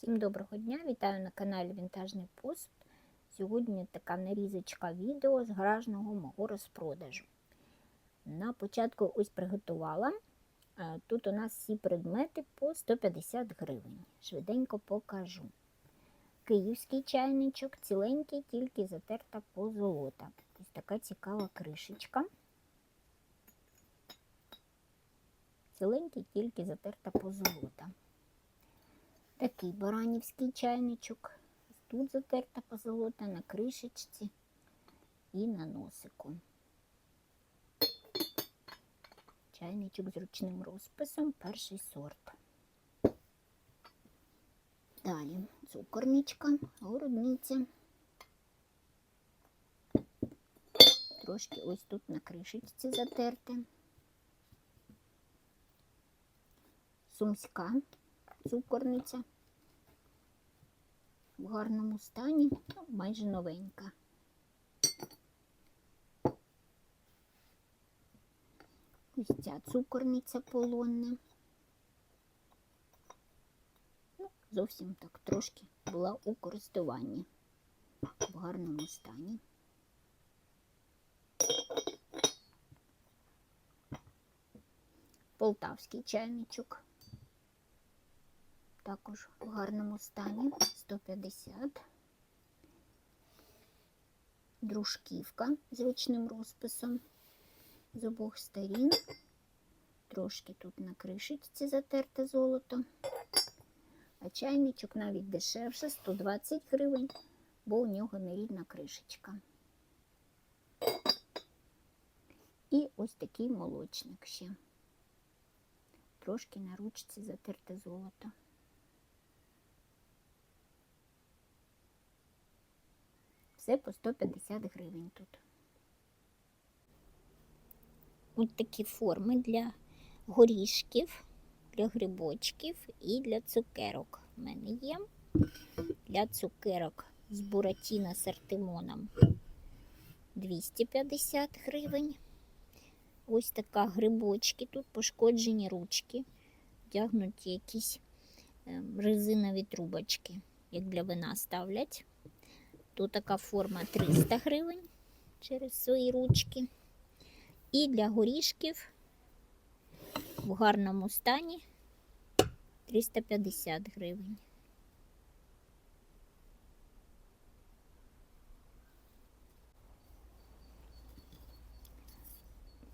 Всім доброго дня! Вітаю на каналі Вінтажний Посуд. Сьогодні така нарізочка відео з гаражного мого розпродажу. На початку ось приготувала. Е, Тут у нас всі предмети по 150 гривень. Швиденько покажу. Київський чайничок, ціленький, тільки затерта позолота. Ось така цікава кришечка. Ціленький, тільки затерта позолота. Такий баранівський чайничок. Тут затерта позолота на кришечці і на носику. Чайничок з ручним розписом, перший сорт. Далі цукорничка, городниця. Трошки ось тут на кришечці затерте. Сумська цукорниця в гарному стані, майже новенька. Ось ця цукорниця полонна. Ну, зовсім так трошки була у користуванні в гарному стані. Полтавський чайничок також в гарному стані 150. Дружківка з ручним розписом з обох сторін. Трошки тут на кришечці затерте золото. А чайничок навіть дешевше 120 гривень, бо у нього нерідна кришечка. І ось такий молочник ще. Трошки на ручці затерте золото. Все по 150 гривень тут. Ось такі форми для горішків, для грибочків і для цукерок. У мене є. Для цукерок з буратіно з артимоном 250 гривень. Ось така грибочки, тут пошкоджені ручки, вдягнуті якісь ем, резинові трубочки, як для вина ставлять. Тут така форма 300 гривень через свої ручки. І для горішків в гарному стані 350 гривень.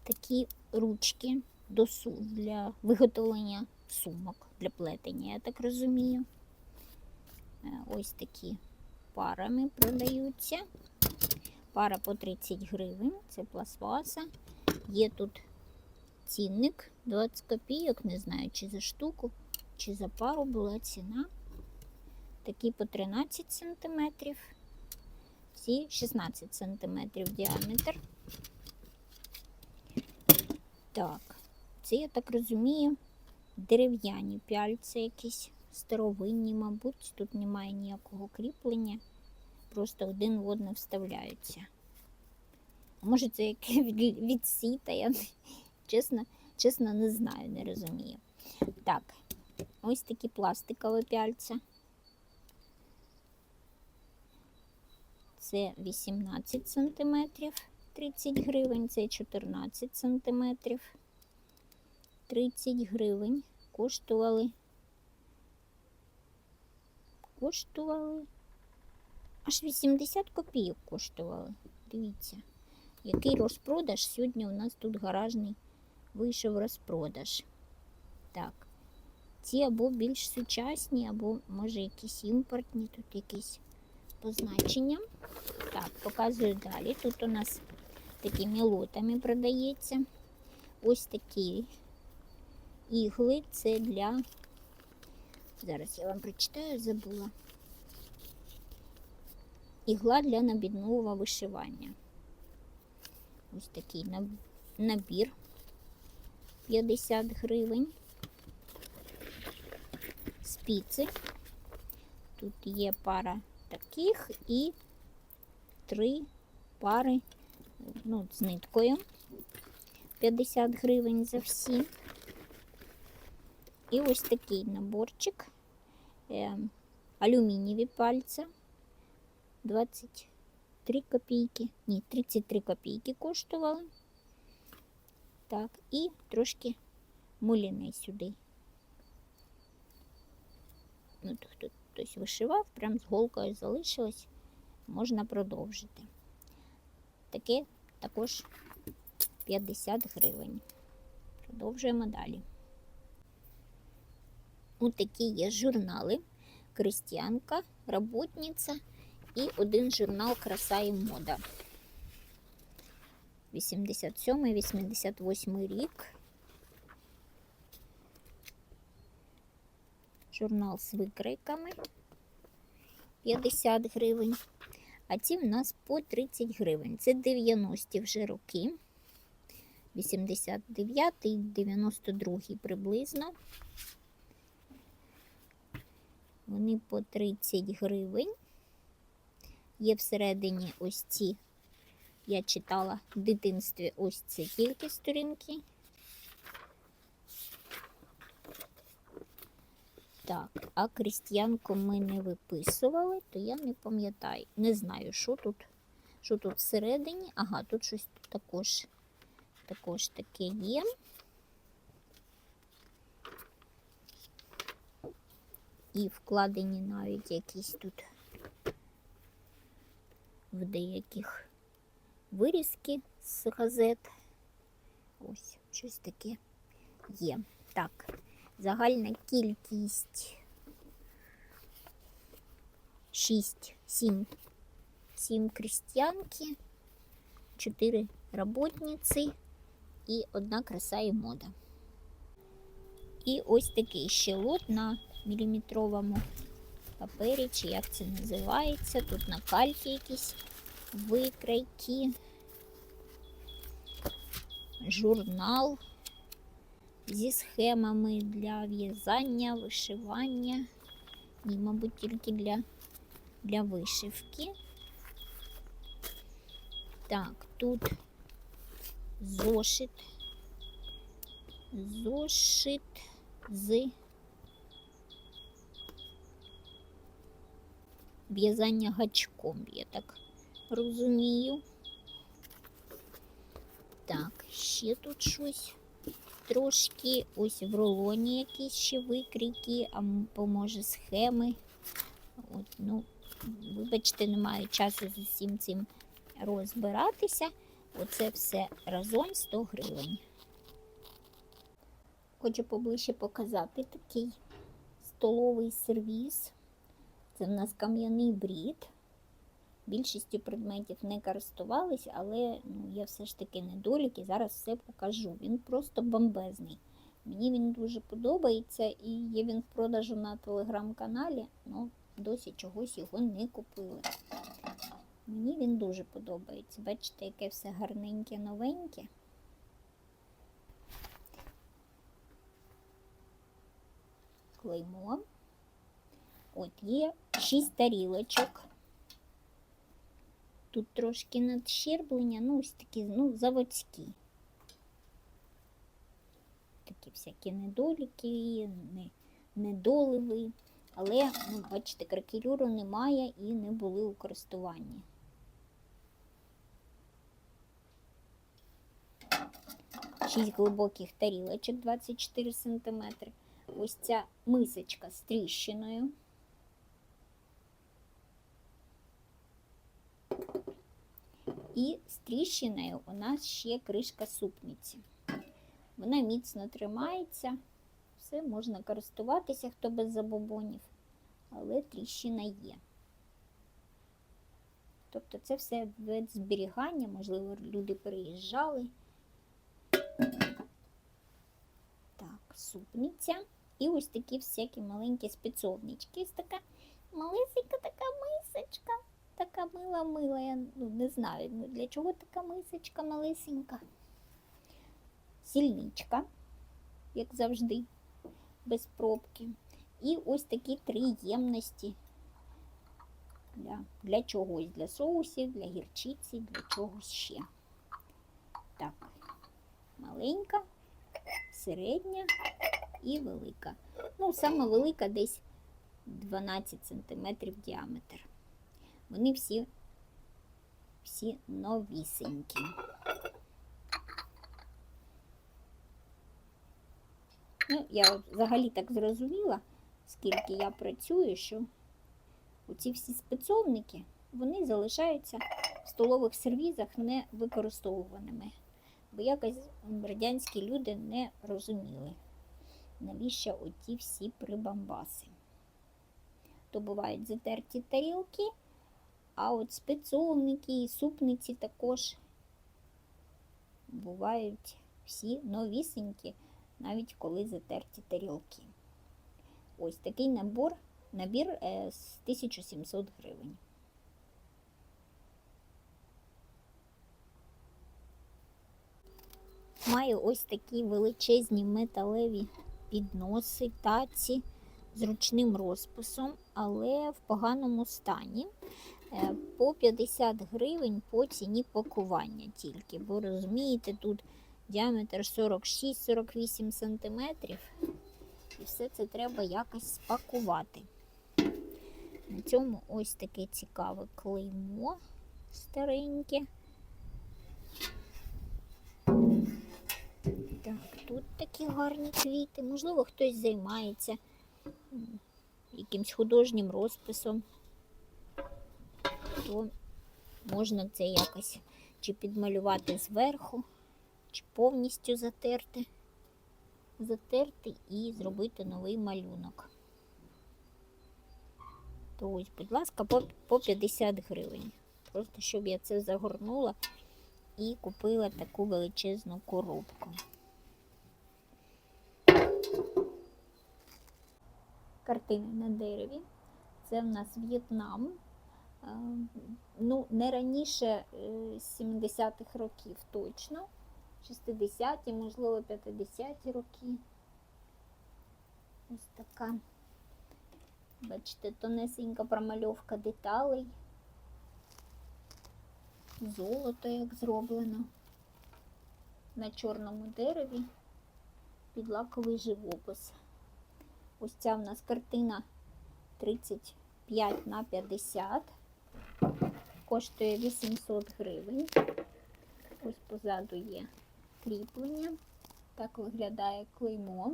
Такі ручки до су- для виготовлення сумок для плетення, я так розумію. Е, Ось такі парами продаються. Пара по 30 гривень, це пластмаса. Є тут цінник 20 копійок, не знаю, чи за штуку, чи за пару була ціна. Такі по 13 см, ці 16 см діаметр. Так, це, я так розумію, дерев'яні пяльці якісь старовинні, мабуть, тут немає ніякого кріплення, просто один в одне вставляються. Може це яке від, від сіта, я чесно, чесно не знаю, не розумію. Так, ось такі пластикові пяльця. Це 18 см, 30 гривень, це 14 см, 30 гривень. Коштували коштували. Аж 80 копійок коштували. Дивіться, який розпродаж сьогодні у нас тут гаражний вийшов розпродаж. Так, ці або більш сучасні, або, може, якісь імпортні, тут якісь позначення. Так, показую далі. Тут у нас такими лотами продається. Ось такі ігли. Це для Зараз я вам прочитаю, забула. Ігла для набідного вишивання. Ось такий набір 50 гривень. Спіци. Тут є пара таких і три пари ну, з ниткою. 50 гривень за всі. І ось такий наборчик. Е, алюмінієві пальця 23 копійки. Ні, 33 копійки коштували. Так, і трошки муліни сюди. Ну, хто- хтось вишивав, прям з голкою залишилось, можна продовжити. Таке також 50 гривень. Продовжуємо далі. Ось такі є журнали. Крестьянка, роботниця і один журнал Краса і мода. 87-88 рік. Журнал з викройками 50 гривень. А ці в нас по 30 гривень. Це 90-ті вже роки. 89-й, 92-й приблизно. Вони по 30 гривень. Є всередині ось ці, я читала в дитинстві ось ці тільки сторінки. Так, а крістіянку ми не виписували, то я не пам'ятаю. Не знаю, що тут, що тут всередині. Ага, тут щось також, також таке є. І вкладені навіть якісь тут в деяких вирізки з газет. Ось щось таке є. Так, загальна кількість 6, 7, 7 крестьянки, 4 роботниці і одна краса і мода. І ось такий ще лот на міліметровому папері, чи як це називається. Тут на кальці якісь викрайки, журнал зі схемами для в'язання, вишивання. І, мабуть, тільки для, для вишивки. Так, тут зошит. Зошит з в'язання гачком, я так розумію. Так, ще тут щось трошки. Ось в рулоні якісь ще викрійки, а поможе схеми. От, ну, вибачте, немає часу з усім цим розбиратися. Оце все разом 100 гривень. Хочу поближче показати такий столовий сервіс. Це в нас кам'яний брід. Більшістю предметів не користувались, але ну, є все ж таки недоліки. Зараз все покажу. Він просто бомбезний. Мені він дуже подобається і є він в продажу на телеграм-каналі, але досі чогось його не купили. Мені він дуже подобається. Бачите, яке все гарненьке, новеньке. Клеймо. От є 6 тарілочок. Тут трошки надщерблення, ну, ось такі, ну, заводські. Такі всякі недоліки, не, недоливи. Але, ну, бачите, кракелюру немає і не були у користуванні. Шість глибоких тарілочок 24 см. Ось ця мисочка з тріщиною. І з тріщиною у нас ще кришка супниці. Вона міцно тримається, все можна користуватися, хто без забобонів, але тріщина є. Тобто це все від зберігання, можливо, люди переїжджали. Так, супниця. І ось такі всякі маленькі спецовнички. Ось така малесенька така мисочка. Така мила-мила. Я ну, не знаю, ну, для чого така мисочка малесенька. Сільничка, як завжди, без пробки. І ось такі три ємності для, для чогось, для соусів, для гірчиці, для чогось ще. Так, маленька, середня і велика. Ну, саме велика десь 12 см діаметр. Вони всі, всі новісенькі. Ну, я взагалі так зрозуміла, скільки я працюю, що оці всі спецовники, вони залишаються в столових сервізах не використовуваними. Бо якось радянські люди не розуміли, навіщо оті всі прибамбаси. То бувають затерті тарілки, а от спецовники і супниці також бувають всі новісенькі, навіть коли затерті тарілки. Ось такий набор, набір е, з 1700 гривень. Маю ось такі величезні металеві підноси, таці з ручним розписом, але в поганому стані. Е, По 50 гривень по ціні пакування тільки. Бо розумієте, тут діаметр 46-48 см. І все це треба якось спакувати. На цьому ось таке цікаве клеймо стареньке. Так, тут такі гарні квіти. Можливо, хтось займається якимсь художнім розписом, то можна це якось чи підмалювати зверху, чи повністю затерти, затерти і зробити новий малюнок. То ось, будь ласка, по, по 50 гривень. Просто щоб я це загорнула і купила таку величезну коробку. Картини на дереві. Це в нас В'єтнам. Е, Ну, не раніше е, 70-х років точно. 60-ті, можливо, 50-ті роки. Ось така. Бачите, тонесенька промальовка деталей. Золото як зроблено. На чорному дереві підлаковий живопис. Ось ця в нас картина 35 на 50. Коштує 800 гривень. Ось позаду є кріплення. Так виглядає клеймо.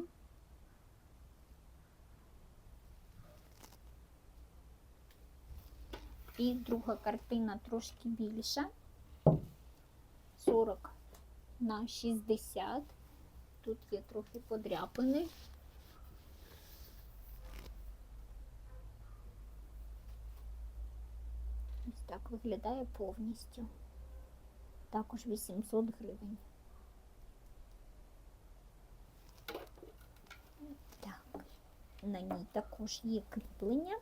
І друга картина трошки більша. 40 на 60. Тут є трохи подряпини. Ось так виглядає повністю. Також 800 гривень. Так, на ній також є кріплення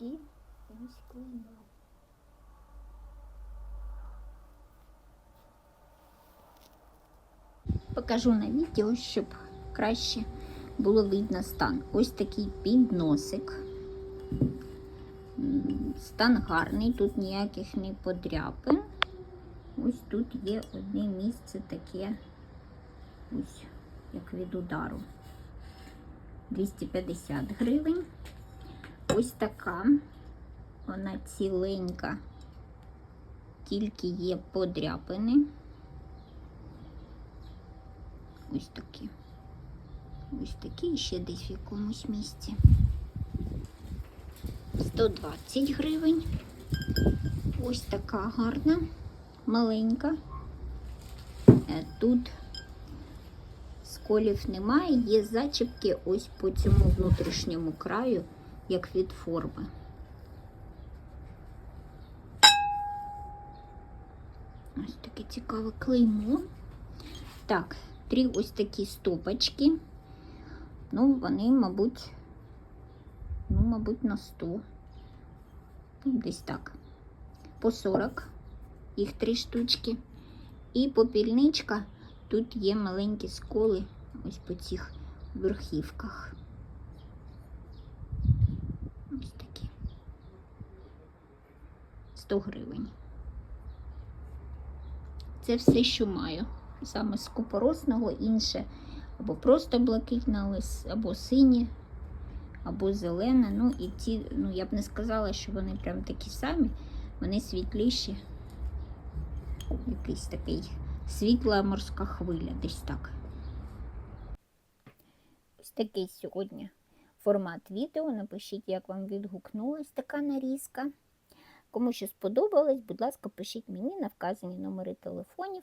і ось клеймо. Покажу на відео, щоб краще було видно стан. Ось такий підносик. Стан гарний, тут ніяких не подряпин. Ось тут є одне місце таке, ось, як від удару. 250 гривень. Ось така. Вона ціленька, тільки є подряпини. Ось такі. Ось такі і ще десь в якомусь місці. 120 гривень. Ось така гарна, маленька. Е, Тут сколів немає, є зачіпки ось по цьому внутрішньому краю, як від форми. Ось таке цікаве клеймо. Так, три ось такі стопочки. Ну, вони, мабуть, ну, мабуть, на 100. Ну, Десь так. По 40. Їх три штучки. І попільничка. Тут є маленькі сколи ось по цих верхівках. Ось такі. 100 гривень. Це все, що маю. Саме з купоросного, інше або просто блакитне, або синє, або зелена. Ну і ці, ну я б не сказала, що вони прям такі самі, вони світліші. Якийсь такий світла морська хвиля, десь так. Ось такий сьогодні формат відео. Напишіть, як вам відгукнулась така нарізка. Кому що сподобалось, будь ласка, пишіть мені на вказані номери телефонів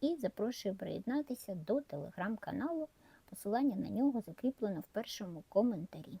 і запрошую приєднатися до телеграм-каналу. Посилання на нього закріплено в першому коментарі.